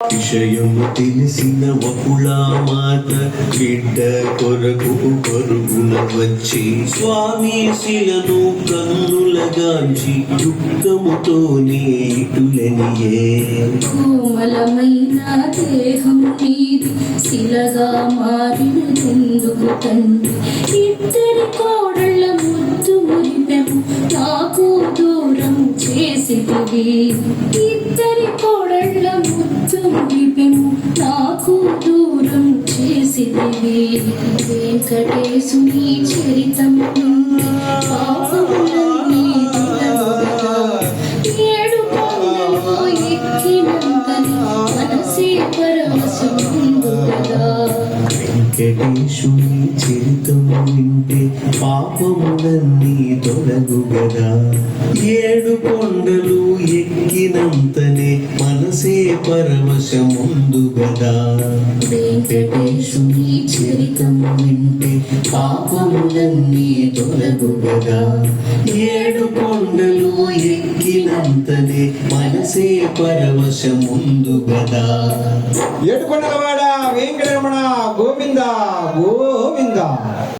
విషయము తెలిసిన వకుళా మాత బిడ్డ కొరకు పరుగున వచ్చి స్వామి శిలను కన్నులగాంచి దుఃఖముతోనే ఇటులనియే కోమలమైన దేహం నీది శిలగా మారినందుకు తండ్రి? ఇద్దరి కోడళ్ళ ముద్దు మురిపెము నాకు దూరం చేసితివి ఇద్దరి కోడ నాకు దూరం చేసితివి వెంకటేశుని చరితం. పాపములన్నీ ఏడు కొండలు ఎక్కినంతని మనసే పరవశముందుగా వెంకటేశుని చరితం వింటే పాపములన్నీ తొలగు కదా ఏడు కొండలు ఎక్కినంత మనసే పరవశముందు గదా వెంకటేశుని చరితము వింటే పాపములన్నీ తొలగు గదా ఏడు కొండలు ఎక్కినంతనే మనసే పరవశముందు గదా ఏడుకొండలవాడ వెంకటరమణ గోవింద గోవింద.